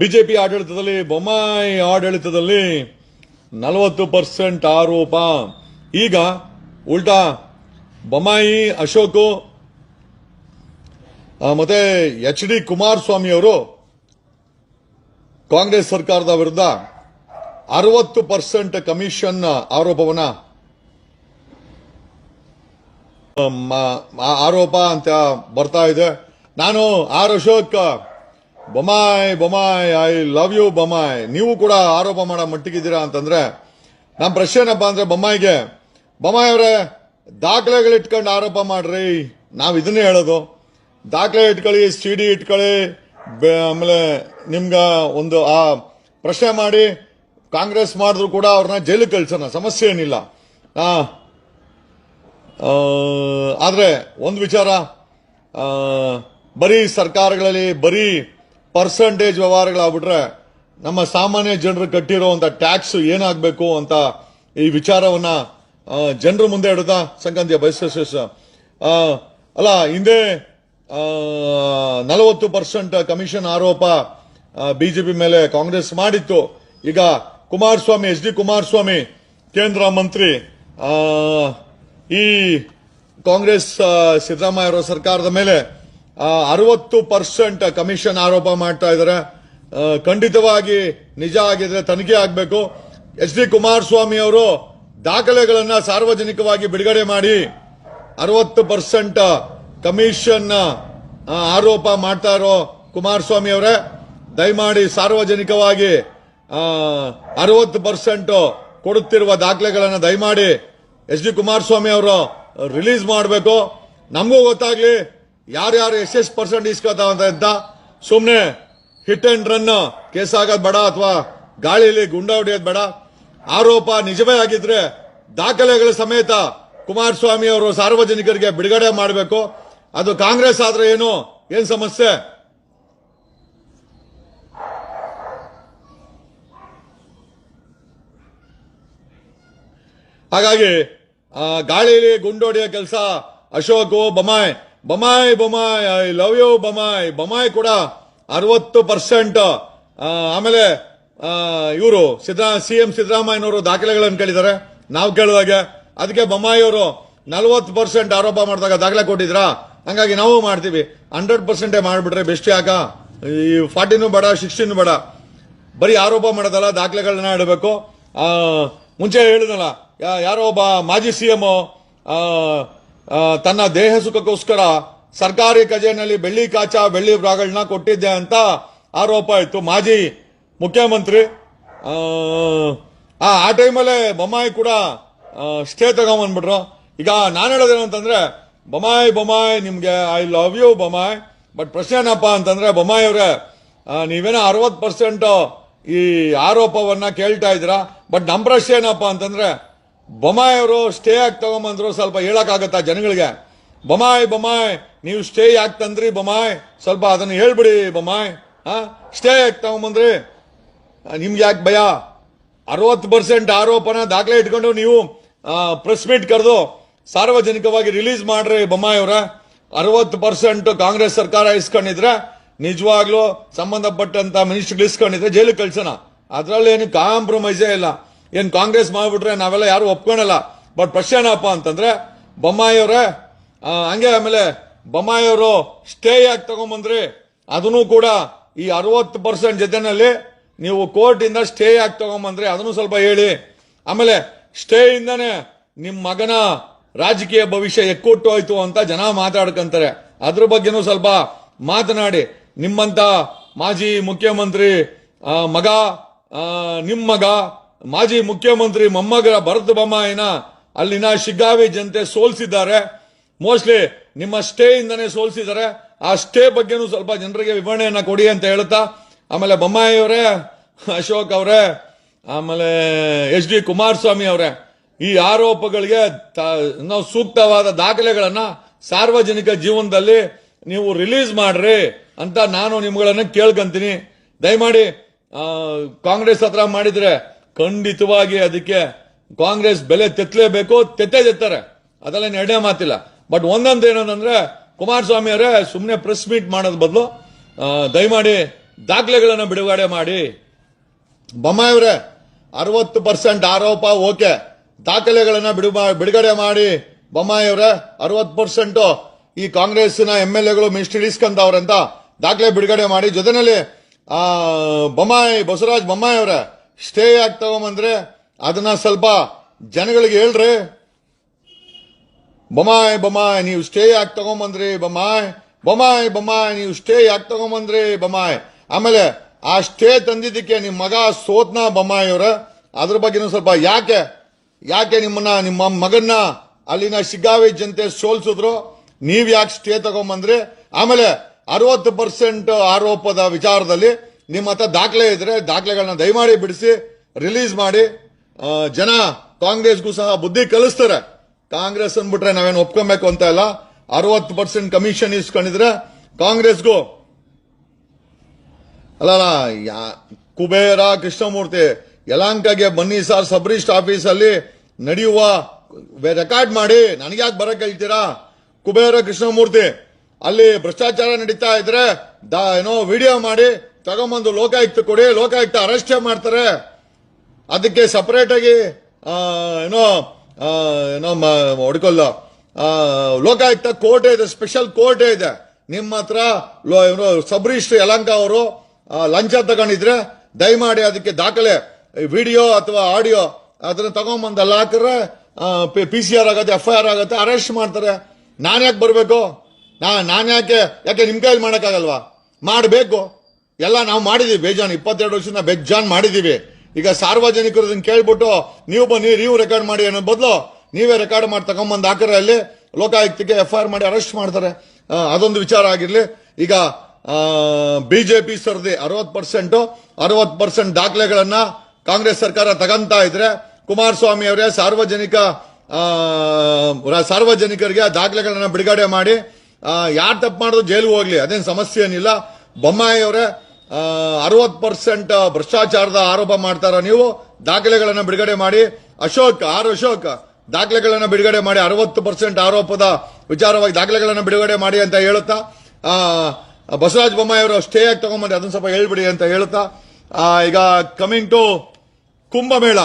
BJP ಆಡಳಿತದಲ್ಲಿ ಬೊಮ್ಮಾಯಿ ಆಡಳಿತದಲ್ಲಿ ನಲವತ್ತು ಪರ್ಸೆಂಟ್ ಆರೋಪ. ಈಗ ಉಲ್ಟಾ ಬೊಮ್ಮಾಯಿ, ಅಶೋಕ್ ಮತ್ತೆ ಎಚ್ ಡಿ ಕುಮಾರಸ್ವಾಮಿ ಅವರು ಕಾಂಗ್ರೆಸ್ ಸರ್ಕಾರದ ವಿರುದ್ಧ ಅರವತ್ತು ಪರ್ಸೆಂಟ್ ಕಮಿಷನ್ ಆರೋಪವನ್ನ ಆರೋಪ ಅಂತ ಬರ್ತಾ ಇದೆ. ನಾನು R Ashok Bommai Bommai I love you Bommai ನೀವು ಕೂಡ ಆರೋಪ ಮಾಡೋ ಮಟ್ಟಿಗಿದ್ದೀರಾ ಅಂತಂದ್ರೆ ನಮ್ಮ ಪ್ರಶ್ನೆ ಏನಪ್ಪ ಅಂದ್ರೆ ಬೊಮ್ಮಾಯಿಗೆ, ಬೊಮ್ಮಾಯಿ ಅವರೇ, ದಾಖಲೆಗಳು ಇಟ್ಕೊಂಡು ಆರೋಪ ಮಾಡ್ರಿ. ನಾವು ಇದನ್ನೇ ಹೇಳೋದು. ದಾಖಲೆ ಇಟ್ಕೊಳ್ಳಿ ಸಿ ಡಿ ಇಟ್ಕೊಳ್ಳಿ ಆಮೇಲೆ ನಿಮ್ಗೆ ಒಂದು, ಆ, ಪ್ರಶ್ನೆ ಮಾಡಿ, ಕಾಂಗ್ರೆಸ್ ಮಾಡಿದ್ರು ಕೂಡ ಅವ್ರನ್ನ ಜೈಲಿಗೆ ಕಳ್ಸೋಣ, ಸಮಸ್ಯೆ ಏನಿಲ್ಲ. ಆದರೆ, ಒಂದು ವಿಚಾರ ಬರೀ ಸರ್ಕಾರಗಳಲ್ಲಿ ಬರೀ ಪರ್ಸಂಟೇಜ್ ವ್ಯವಹಾರಗಳಾಗ್ಬಿಟ್ರೆ ನಮ್ಮ ಸಾಮಾನ್ಯ ಜನರು ಕಟ್ಟಿರುವಂತ ಟ್ಯಾಕ್ಸ್ ಏನಾಗಬೇಕು ಅಂತ ಈ ವಿಚಾರವನ್ನ ಜನರ ಮುಂದೆ ಇಡುತ್ತಾ? ಸಂಕ್ರಾಂತಿಯ ಬಯಸ ಅಲ್ಲ, ಹಿಂದೆ ನಲವತ್ತು ಪರ್ಸೆಂಟ್ ಕಮಿಷನ್ ಆರೋಪ ಬಿಜೆಪಿ ಮೇಲೆ ಕಾಂಗ್ರೆಸ್ ಮಾಡಿತ್ತು. ಈಗ ಕುಮಾರಸ್ವಾಮಿ, ಎಚ್ ಡಿ ಕುಮಾರಸ್ವಾಮಿ, ಕೇಂದ್ರ ಮಂತ್ರಿ ಈ ಕಾಂಗ್ರೆಸ್ ಸಿದ್ದರಾಮಯ್ಯ ಅವರ ಸರ್ಕಾರದ ಮೇಲೆ ಅರವತ್ತು ಪರ್ಸೆಂಟ್ ಕಮಿಷನ್ ಆರೋಪ ಮಾಡ್ತಾ ಇದ್ದಾರೆ. ಖಂಡಿತವಾಗಿ ನಿಜ ಆಗಿದ್ರೆ ತನಿಖೆ ಆಗಬೇಕು. ಎಚ್ ಡಿ ಕುಮಾರಸ್ವಾಮಿ ಅವರು ದಾಖಲೆಗಳನ್ನು ಸಾರ್ವಜನಿಕವಾಗಿ ಬಿಡುಗಡೆ ಮಾಡಿ ಅರವತ್ತು ಪರ್ಸೆಂಟ್ ಕಮಿಷನ್ ಆರೋಪ ಮಾಡ್ತಾ ಇರೋ ಕುಮಾರಸ್ವಾಮಿ ಅವರೇ, ದಯಮಾಡಿ ಸಾರ್ವಜನಿಕವಾಗಿ ಅರವತ್ತು ಪರ್ಸೆಂಟ್ ಕೊಡುತ್ತಿರುವ ದಾಖಲೆಗಳನ್ನು ದಯಮಾಡಿ ಎಚ್ ಡಿ ಕುಮಾರಸ್ವಾಮಿ ಅವರು ರಿಲೀಸ್ ಮಾಡಬೇಕು. ನಮಗೂ ಗೊತ್ತಾಗ್ಲಿ ಯಾರ್ಯಾರು ಎಷ್ಟೆಷ್ಟು ಪರ್ಸೆಂಟ್ ಇಸ್ಕೊತಾವಂತ ಅಂತ ಸುಮ್ಮನೆ ಹಿಟ್ ಅಂಡ್ ರನ್ ಕೇಸ್ ಆಗೋದು ಬೇಡ ಅಥವಾ ಗಾಳಿಯಲ್ಲಿ ಗುಂಡ ಬೇಡ. ಆರೋಪ ನಿಜವೇ ಆಗಿದ್ರೆ ದಾಖಲೆಗಳ ಸಮೇತ ಕುಮಾರಸ್ವಾಮಿ ಅವರು ಸಾರ್ವಜನಿಕರಿಗೆ ಬಿಡುಗಡೆ ಮಾಡಬೇಕು. ಅದು ಕಾಂಗ್ರೆಸ್ ಆದ್ರೆ ಏನು? ಏನು ಸಮಸ್ಯೆ? ಹಾಗಾಗಿ ಗಾಳಿಯಲ್ಲಿ ಗುಂಡೋಡಿಯ ಕೆಲಸ Ashok Bommai Bommai Bommai I love you Bommai Bommai ಕೂಡ ಅರವತ್ತು ಪರ್ಸೆಂಟ್ ಆಮೇಲೆ ಇವರು ಸಿದ್ದರಾಮ ಸಿ ಎಂ ಸಿದ್ದರಾಮಯ್ಯನವರು ದಾಖಲೆಗಳನ್ನು ಕೇಳಿದ್ದಾರೆ. ನಾವು ಕೇಳಿದಾಗೆ ಅದಕ್ಕೆ ಬೊಮ್ಮಾಯಿ ಅವರು ನಲವತ್ತು ಪರ್ಸೆಂಟ್ ಆರೋಪ ಮಾಡಿದಾಗ ದಾಖಲೆ ಕೊಟ್ಟಿದ್ರಾ? ಹಂಗಾಗಿ ನಾವು ಮಾಡ್ತೀವಿ. ಹಂಡ್ರೆಡ್ ಪರ್ಸೆಂಟೇ ಮಾಡಿಬಿಟ್ರೆ ಬೆಸ್ಟ್ ಯಾಕ ಈ ಫಾರ್ಟಿನೂ ಬೇಡ, ಸಿಕ್ಸ್ಟಿನೂ ಬೇಡ. ಬರೀ ಆರೋಪ ಮಾಡೋದಲ್ಲ, ದಾಖಲೆಗಳನ್ನ ಇಡಬೇಕು. ಮುಂಚೆ ಹೇಳಿದ್ನಲ್ಲ, ಯಾ- ಯಾರೋ ಒಬ್ಬ ಮಾಜಿ ಸಿಎಂ ತನ್ನ ದೇಹ ಸುಖಕ್ಕೋಸ್ಕರ ಸರ್ಕಾರಿ ಖಜಾನೆಯಲ್ಲಿ ಬೆಳ್ಳಿ ಕಾಚಾ ಬೆಳ್ಳಿ ಬ್ರಾಗಳನ್ನ ಕೊಟ್ಟಿದ್ದೆ ಅಂತ ಆರೋಪ ಇತ್ತು. ಮಾಜಿ ಮುಖ್ಯಮಂತ್ರಿ ಆ, ಆ ಟೈಮಲ್ಲೇ ಬೊಮ್ಮಾಯಿ ಕೂಡ ಸ್ಟೇ ತಗೊಂಬಂದ್ಬಿಟ್ರು. ಈಗ ನಾನು ಹೇಳೋದೇನು ಅಂತಂದ್ರೆ ಬೊಮ್ಮಾಯಿ ಬೊಮ್ಮಾಯಿ ನಿಮ್ಗೆ I love you Bommai but ಪ್ರಶ್ನೆ ಏನಪ್ಪ ಅಂತಂದ್ರೆ ಬೊಮ್ಮಾಯಿ ಅವರೇ ನೀವೇನೋ ಅರವತ್ ಪರ್ಸೆಂಟ್ ಈ ಆರೋಪವನ್ನ ಕೇಳ್ತಾ ಇದ್ದೀರಾ? ಬಟ್ ನಮ್ಮ ಪ್ರಶ್ನೆ ಏನಪ್ಪ ಅಂತಂದ್ರೆ ಬೊಮ್ಮಾಯಿ ಅವರು ಸ್ಟೇ ಆಗಿ ತಗೊಂಬಂದ್ರು ಸ್ವಲ್ಪ ಹೇಳೋಕ್ಕಾಗತ್ತಾ ಜನಗಳಿಗೆ? ಬೊಮಾಯ್ ಬೊಮಾಯ್ ನೀವು ಸ್ಟೇ ಯಾಕೆ ತಂದ್ರಿ ಬೊಮಾಯ್ ಸ್ವಲ್ಪ ಅದನ್ನ ಹೇಳ್ಬಿಡಿ ಬೊಮಾಯ್ ಹಾ? ಸ್ಟೇ ಯಾಕೆ ತಗೊಂಬಂದ್ರಿ. ನಿಮ್ಗೆ ಯಾಕೆ ಭಯ? ಅರವತ್ತು ಪರ್ಸೆಂಟ್ ಆರೋಪನ ದಾಖಲೆ ಇಟ್ಕೊಂಡು ನೀವು ಪ್ರೆಸ್ ಮೀಟ್ ಕರೆದು ಸಾರ್ವಜನಿಕವಾಗಿ ರಿಲೀಸ್ ಮಾಡ್ರಿ ಬೊಮ್ಮಾಯಿ ಅವರ ಅರವತ್ತು ಪರ್ಸೆಂಟ್ ಕಾಂಗ್ರೆಸ್ ಸರ್ಕಾರ ಇಸ್ಕೊಂಡಿದ್ರೆ, ನಿಜವಾಗ್ಲೂ ಸಂಬಂಧಪಟ್ಟಂತ ಮಿನಿಸ್ಟರ್ ಇಸ್ಕೊಂಡಿದ್ರೆ ಜೈಲಿಗೆ ಕಳ್ಸೋಣ. ಅದ್ರಲ್ಲಿ ಏನು ಕಾಂಪ್ರಮೈಸೇ ಇಲ್ಲ. ಏನ್ ಕಾಂಗ್ರೆಸ್ ಮಾಡ್ಬಿಟ್ರೆ ನಾವೆಲ್ಲ ಯಾರು ಒಪ್ಕೊಳಲ್ಲ. ಬಟ್ ಪ್ರಶ್ನೆ ಏನಪ್ಪ ಅಂತಂದ್ರೆ, ಬೊಮ್ಮಾಯಿ ಅವರೇ ಹಂಗೆ ಆಮೇಲೆ ಬೊಮ್ಮಾಯಿ ಅವರು ಸ್ಟೇ ಯಾಕೆ ತಗೊಂಬಂದ್ರಿ. ಅದನ್ನು ಕೂಡ ಈ ಅರವತ್ತು ಪರ್ಸೆಂಟ್ ಜೊತೆನಲ್ಲಿ ನೀವು ಕೋರ್ಟ್ ಇಂದ ಸ್ಟೇ ಯಾಕೆ ತಗೊಂಬಂದ್ರಿ. ಅದನ್ನು ಸ್ವಲ್ಪ ಹೇಳಿ. ಆಮೇಲೆ ಸ್ಟೇ ಇಂದಾನೆ ನಿಮ್ ಮಗನ ರಾಜಕೀಯ ಭವಿಷ್ಯ ಎಕ್ಕೊಟ್ಟು ಹೋಯ್ತು ಅಂತ ಜನ ಮಾತಾಡ್ಕಂತಾರೆ. ಅದ್ರ ಬಗ್ಗೆನೂ ಸ್ವಲ್ಪ ಮಾತನಾಡಿ. ನಿಮ್ಮಂತ ಮಾಜಿ ಮುಖ್ಯಮಂತ್ರಿ ಮಗ ನಿಮ್ಮ ಮಗ ಮಾಜಿ ಮುಖ್ಯಮಂತ್ರಿ ಮೊಮ್ಮಗ ಭರತ್ ಬೊಮ್ಮಾಯಿನ ಅಲ್ಲಿನ ಶಿಗ್ಗಾವಿ ಜನತೆ ಸೋಲ್ಸಿದ್ದಾರೆ. ಮೋಸ್ಟ್ಲಿ ನಿಮ್ಮ ಸ್ಟೇ ಇಂದನೇ ಸೋಲ್ಸಿದ್ದಾರೆ. ಆ ಸ್ಟೇ ಬಗ್ಗೆನೂ ಸ್ವಲ್ಪ ಜನರಿಗೆ ವಿವರಣೆಯನ್ನು ಕೊಡಿ ಅಂತ ಹೇಳುತ್ತಾ ಆಮೇಲೆ ಬೊಮ್ಮಾಯಿ ಅವರೇ, ಅಶೋಕ್ ಅವರೇ, ಆಮೇಲೆ ಎಚ್ ಡಿ ಕುಮಾರಸ್ವಾಮಿ ಅವರೇ, ಈ ಆರೋಪಗಳಿಗೆ ನಾವು ಸೂಕ್ತವಾದ ದಾಖಲೆಗಳನ್ನು ಸಾರ್ವಜನಿಕ ಜೀವನದಲ್ಲಿ ನೀವು ರಿಲೀಸ್ ಮಾಡ್ರಿ ಅಂತ ನಾನು ನಿಮ್ಗಳನ್ನ ಕೇಳ್ಕಂತೀನಿ. ದಯಮಾಡಿ ಕಾಂಗ್ರೆಸ್ ಹತ್ರ ಮಾಡಿದ್ರೆ ಖಂಡಿತವಾಗಿ ಅದಕ್ಕೆ ಕಾಂಗ್ರೆಸ್ ಬೆಲೆ ತೆತ್ತಲೇಬೇಕು ತೆತ್ತೇ ತೆತ್ತಾರೆ. ಅದೆಲ್ಲ ಎರಡೇ ಮಾತಿಲ್ಲ. ಬಟ್ ಒಂದೊಂದು ಏನಂದ್ರೆ, ಕುಮಾರಸ್ವಾಮಿ ಅವರೇ ಸುಮ್ಮನೆ ಪ್ರೆಸ್ ಮೀಟ್ ಮಾಡೋದ್ ಬದಲು ದಯಮಾಡಿ ದಾಖಲೆಗಳನ್ನು ಬಿಡುಗಡೆ ಮಾಡಿ. ಬೊಮ್ಮಾಯವರೇ ಅರವತ್ತು ಪರ್ಸೆಂಟ್ ಆರೋಪ, ಓಕೆ. ದಾಖಲೆಗಳನ್ನು ಬಿಡು, ಬಿಡುಗಡೆ ಮಾಡಿ. ಬೊಮ್ಮಾಯವರೇ ಅರವತ್ತು ಪರ್ಸೆಂಟು ಈ ಕಾಂಗ್ರೆಸ್ನ ಎಂ ಎಲ್ ಎಗಳು, ಮಿನಿಸ್ಟರ್ ದಾಖಲೆ ಬಿಡುಗಡೆ ಮಾಡಿ. ಜೊತೆಯಲ್ಲಿ ಬೊಮ್ಮಾಯಿ, ಬಸವರಾಜ್ ಬೊಮ್ಮಾಯಿ ಅವರೇ ಸ್ಟೇ ಆಗಿ ತಗೊಂಬಂದ್ರೆ ಅದನ್ನ ಸ್ವಲ್ಪ ಜನಗಳಿಗೆ ಹೇಳ್ರಿ. ಬೊಮಾಯ್ ಬೊಮಾಯ್ ನೀವು ಸ್ಟೇ ಯಾಕೆ ತಗೊಂಬಂದ್ರಿ ಬೊಮಾಯ್ ಬೊಮಾಯ್ ಬೊಮಾಯ್ ನೀವು ಸ್ಟೇ ಯಾಕೆ ತಗೊಂಬಂದ್ರಿ ಬೊಮಾಯ್ ಆಮೇಲೆ ಆ ಸ್ಟೇ ತಂದಿದ್ದಕ್ಕೆ ನಿಮ್ಮ ಮಗ ಸೋತ್ನ ಬೊಮ್ಮಾಯಿ ಅವ್ರ? ಅದ್ರ ಬಗ್ಗೆನೂ ಸ್ವಲ್ಪ ಯಾಕೆ ಯಾಕೆ ನಿಮ್ಮನ್ನ, ನಿಮ್ಮ ಮಗನ್ನ ಅಲ್ಲಿನ ಶಿಗ್ಗಾವಿ ಜನತೆ ಸೋಲ್ಸಿದ್ರು? ನೀವು ಯಾಕೆ ಸ್ಟೇ ತಗೊಂಬಂದ್ರಿ? ಆಮೇಲೆ ಅರವತ್ತು ಪರ್ಸೆಂಟ್ ಆರೋಪದ ವಿಚಾರದಲ್ಲಿ ನಿಮ್ಮ ಹತ್ರ ದಾಖಲೆ ಇದ್ರೆ ದಾಖಲೆಗಳನ್ನ ದಯಮಾಡಿ ಬಿಡಿಸಿ ರಿಲೀಸ್ ಮಾಡಿ ಜನ ಕಾಂಗ್ರೆಸ್ಗೂ ಸಹ ಬುದ್ಧಿ ಕಲಿಸ್ತಾರೆ. ಕಾಂಗ್ರೆಸ್ ಅಂದ್ಬಿಟ್ರೆ ನಾವೇನು ಒಪ್ಕೊಬೇಕು ಅಂತ ಇಲ್ಲ. ಅರವತ್ತು ಪರ್ಸೆಂಟ್ ಕಮಿಷನ್ ಇಸ್ಕೊಂಡಿದ್ರೆ ಕಾಂಗ್ರೆಸ್ಗೂ. ಅಲ್ಲ ಯಾ, ಕುಬೇರ, ಕೃಷ್ಣಮೂರ್ತಿ ಯಲಾಂಕಗೆ ಬನ್ನಿ ಸರ್ ಸಬ್ರಿಸ್ಟ್ ಆಫೀಸಲ್ಲಿ ನಡೆಯುವ ರೆಕಾರ್ಡ್ ಮಾಡಿ, ನನಗ್ಯಾಕೆ ಬರಕ್ಕೆ ಹೇಳ್ತೀರಾ? ಕುಬೇರ, ಕೃಷ್ಣಮೂರ್ತಿ, ಅಲ್ಲಿ ಭ್ರಷ್ಟಾಚಾರ ನಡೀತಾ ಇದ್ರೆ ಏನೋ ವಿಡಿಯೋ ಮಾಡಿ ತಗೊಂಬಂದು ಲೋಕಾಯುಕ್ತ ಕೊಡಿ ಲೋಕಾಯುಕ್ತ ಅರೆಸ್ಟೇ ಮಾಡ್ತಾರೆ. ಅದಕ್ಕೆ ಸಪರೇಟ್ ಆಗಿ ಆ, ಏನೋ ಏನೋ ಹೊಡ್ಕೊಲ್ಲ ಲೋಕಾಯುಕ್ತ ಕೋರ್ಟೇ ಇದೆ ಸ್ಪೆಷಲ್ ಕೋರ್ಟ್ ಇದೆ. ನಿಮ್ಮ ಹತ್ರ ಏನೋ ಸಬ್ ರಿಜಿಸ್ಟರ್ ಯಲಂಕ ಅವರು ಲಂಚ ತಗೊಂಡಿದ್ರೆ ದಯಮಾಡಿ ಅದಕ್ಕೆ ದಾಖಲೆ ವಿಡಿಯೋ ಅಥವಾ ಆಡಿಯೋ ಅದನ್ನ ತಗೊಂಬಂದು ಹಾಕಿದ್ರೆ ಪಿ ಸಿ ಆರ್ ಆಗುತ್ತೆ ಎಫ್ ಐ ಆರ್ ಆಗುತ್ತೆ ಅರೆಸ್ಟ್ ಮಾಡ್ತಾರೆ. ನಾನು ಯಾಕೆ ಬರಬೇಕು? ನಾನು ಯಾಕೆ ಯಾಕೆ ನಿಮ್ಮ ಕೈಲಿ ಮಾಡೋಕ್ಕಾಗಲ್ವಾ? ಮಾಡಬೇಕು. ಎಲ್ಲ ನಾವು ಮಾಡಿದೀವಿ, ಬೇಜಾನ್. ಇಪ್ಪತ್ತೆರಡು ವರ್ಷದಿಂದ ಬೇಜಾನ್ ಮಾಡಿದೀವಿ. ಈಗ ಸಾರ್ವಜನಿಕರು ಇದನ್ನ ಕೇಳ್ಬಿಟ್ಟು, ನೀವು ಬನ್ನಿ, ನೀವು ರೆಕಾರ್ಡ್ ಮಾಡಿ ಅನ್ನೋ ಬದಲು ನೀವೇ ರೆಕಾರ್ಡ್ ಮಾಡಿ ತಗೊಂಬಂದು ಹಾಕಿದ್ರೆ ಅಲ್ಲಿ ಲೋಕಾಯುಕ್ತಕ್ಕೆ ಎಫ್ ಐ ಆರ್ ಮಾಡಿ ಅರೆಸ್ಟ್ ಮಾಡ್ತಾರೆ. ಅದೊಂದು ವಿಚಾರ ಆಗಿರಲಿ. ಈಗ ಬಿಜೆಪಿ ಸರ್ದಿ ಅರವತ್ತು ಪರ್ಸೆಂಟು ಅರವತ್ತು ಪರ್ಸೆಂಟ್ ದಾಖಲೆಗಳನ್ನ ಕಾಂಗ್ರೆಸ್ ಸರ್ಕಾರ ತಗಂತ ಇದ್ರೆ ಕುಮಾರಸ್ವಾಮಿ ಅವರೇ ಸಾರ್ವಜನಿಕ ಸಾರ್ವಜನಿಕರಿಗೆ ಆ ದಾಖಲೆಗಳನ್ನ ಬಿಡುಗಡೆ ಮಾಡಿ ಯಾರು ತಪ್ಪು ಮಾಡಿದ್ರು ಜೈಲಿಗೆ ಹೋಗ್ಲಿ, ಅದೇನು ಸಮಸ್ಯೆ ಏನಿಲ್ಲ ಬೊಮ್ಮಾಯಿ ಅವರೇ ಅರವತ್ ಪರ್ಸೆಂಟ್ ಭ್ರಷ್ಟಾಚಾರದ ಆರೋಪ ಮಾಡ್ತಾರ ನೀವು? ದಾಖಲೆಗಳನ್ನು ಬಿಡುಗಡೆ ಮಾಡಿ. ಅಶೋಕ್, ಆರ್ ಅಶೋಕ್, ದಾಖಲೆಗಳನ್ನು ಬಿಡುಗಡೆ ಮಾಡಿ. ಅರವತ್ತು ಪರ್ಸೆಂಟ್ ಆರೋಪದ ವಿಚಾರವಾಗಿ ದಾಖಲೆಗಳನ್ನು ಬಿಡುಗಡೆ ಮಾಡಿ ಅಂತ ಹೇಳುತ್ತಾ? ಬಸವರಾಜ ಬೊಮ್ಮಾಯಿ ಅವರು ಸ್ಟೇ ಆಗಿ ತಗೊಂಬಂದ್ರೆ ಅದನ್ನು ಸ್ವಲ್ಪ ಹೇಳ್ಬಿಡಿ ಅಂತ ಹೇಳುತ್ತಾ? ಈಗ ಕಮಿಂಗ್ ಟು ಕುಂಭಮೇಳ.